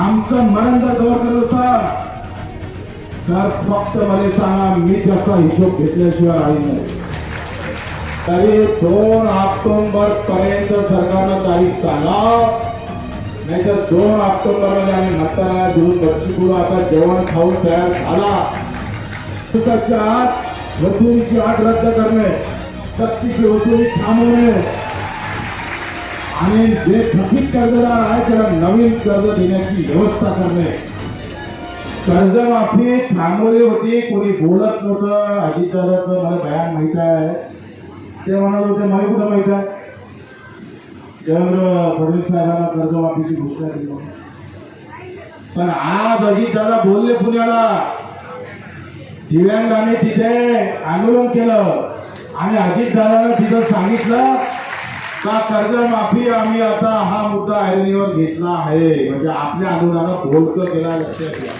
आमचं मरण जर जवळ करत होता तर फक्त मला सांगा मी त्याचा हिशोब घेतल्याशिवाय राहील नाही. तरी दोन ऑक्टोबर पर्यंत सरकारनं तारीख सांगा. नाहीतर दोन ऑक्टोबरमध्ये आम्ही म्हातारा घेऊन बक्षीपूर आता जेवण खाऊन तयार झाला. दिवसाच्या आत वसुलीची आठ रद्द करणे सक्तीची वसुली थांबवणे आणि जे थकीत कर्जदार आहे त्याला नवीन कर्ज देण्याची व्यवस्था करणे. कर्जमाफी थांबवली होती कोणी बोलत नव्हतं. अजितदादाचं मला बयान माहीत आहे. ते म्हणत होते मला कुठं माहीत आहे? देवेंद्र फडणवीस साहेबांना कर्जमाफीची घोषणा केली पण आज अजितदादा बोलले पुण्याला. दिव्यांगाने तिथे आंदोलन केलं. आणि अजितदादानं तिथं सांगितलं का कर्जमाफी आम्ही आता हा मुद्दा ऐरणीवर घेतला आहे. म्हणजे आपल्या आंदोलनानं बोलकं केला लक्षात घ्या.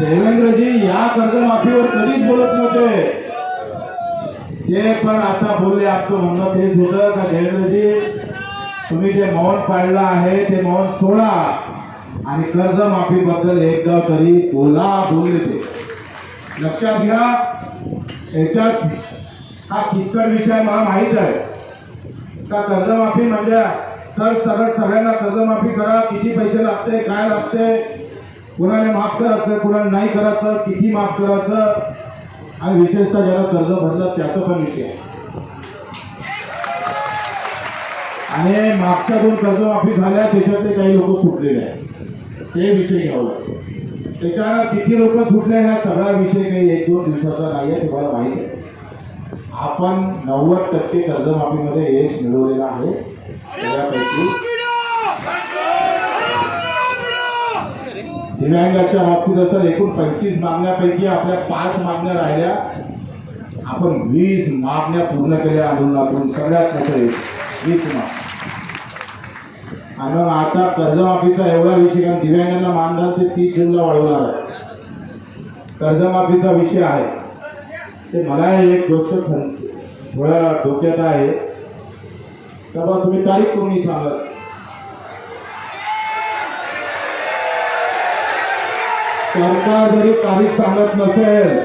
देवेंद्रजी या कर्जमाफीवर कधीच बोलत नव्हते. ते पण आता बोलले आपलं म्हणणं तेच होतं का देवेंद्रजी तुम्ही जे मौन पाळलं आहे ते मौन सोडा. आणि कर्जमाफीबद्दल एकदा तरी बोला बोलले ते. लक्षात घ्या. याच्यात हा किचकट विषय मला माहीत आहे. का कर्जमाफी म्हणजे सर सरळ सगळ्यांना कर्जमाफी करा किती पैसे लागते काय लागते कुणाला माफ करायचं कुणाला नाही करायचं किती माफ करायचं आणि विशेषतः ज्याला कर्ज भरलं त्याचा पण विषय आहे. आणि मागच्या दोन कर्जमाफी झाल्या त्याच्यातले काही लोक सुटलेले आहेत. ते विषय घ्यावं लागतो त्याच्यानं किती लोक सुटले ह्या सगळा विषय काही एक दोन दिवसाचा नाही आहे तुम्हाला माहीत आहे. आपण नव्वद टक्के कर्जमाफीमध्ये यश मिळवलेलं आहे. त्यापैकी दिव्यांगाच्या बाबतीत असं एकूण पंचवीस मागण्यापैकी आपल्या पाच मागण्या राहिल्या. आपण वीस मागण्या पूर्ण केल्या आंदोलनातून सगळ्यात मोठं वीस माग. आणि मग आता कर्जमाफीचा एवढा विषय कारण दिव्यांगांना मानधन ते तीस जूनला वाढवणार आहे. कर्जमाफीचा विषय आहे. ते मला एक गोष्ट थोड्या डोक्यात आहे. तर बा तुम्ही तारीख कोणी सांगा? सरकार जरी तारीख सांगत नसेल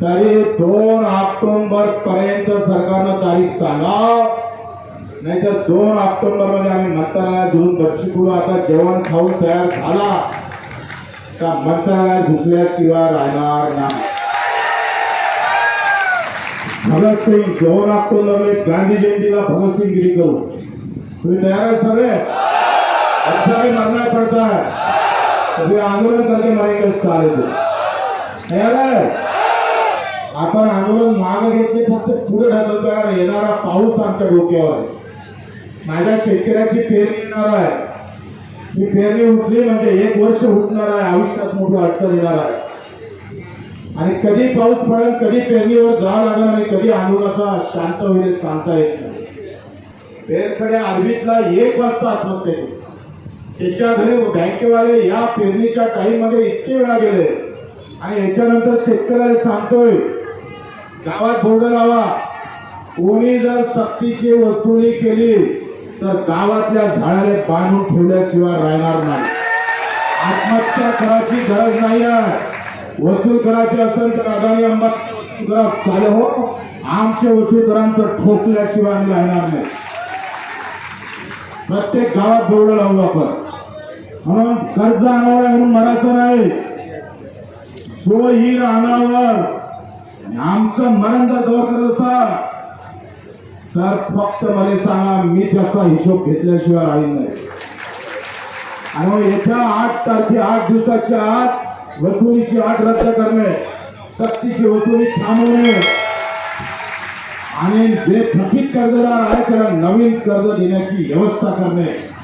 तरी दोन ऑक्टोंबर पर्यंत सरकारनं तारीख सांगा. नाहीतर दोन ऑक्टोबरमध्ये आम्ही मंत्रालयात घेऊन बक्षीपूर आता जेवण खाऊन तयार झाला. का मंत्रालयात घुसल्याशिवाय राहणार नाही. भगतसिंग दोन ऑक्टोबरला गांधी जयंतीला भगतसिंग गिरी करू तुम्ही तयार आहे सगळे? अच्छा भी मरना पड़ता है आंदोलन करके मरेंगे सारे को तयार आहे आपण आंदोलन मागे घेतले फक्त पुढे ढकलतो येणारा पाऊस आमच्या डोक्यावर आहे. माझ्या शेतकऱ्याची पेरणी येणार आहे. ही पेरणी उठली म्हणजे एक वर्ष उठणार आहे. आयुष्यात मोठी अडचण येणार आहे. आणि कधी पाऊस पडेल कधी पेरणीवर जावं लागणार आणि कधी आंदोलनाचा शांत होईल सांगता येत नाही पेरखड्या आरबीतला एक वाजता आत्महत्या केली त्याच्या घरी बँकेवाले या पेरणीच्या टाईममध्ये इतके वेळा गेले. आणि याच्यानंतर शेतकऱ्याला सांगतोय गावात बोर्ड लावा. कोणी जर सक्तीची वसुली केली तर गावातल्या झाडाला बांधून ठेवल्याशिवाय राहणार नाही. आत्महत्या करायची गरज नाही आहे. वसूल करायची असेल तर आगामी अंबानी हो आमचे वसूल तर ठोकल्याशिवाय आम्ही राहणार नाही. प्रत्येक गावात दौड लावू आपण. म्हणून कर्ज आणावं म्हणून मरायचं नाही. सो ही आमचं मरण जर जवळ करत असा तर फक्त मला सांगा मी त्याचा हिशोब घेतल्याशिवाय राहील नाही. आणि मग येत्या आठ तारखे आठ दिवसाच्या आत वसुलीची आठ रद्द करणे सक्तीची वसुली थांबवणे. आणि जे थकीत कर्जदार आहे त्याला नवीन कर्ज देण्याची व्यवस्था करणे.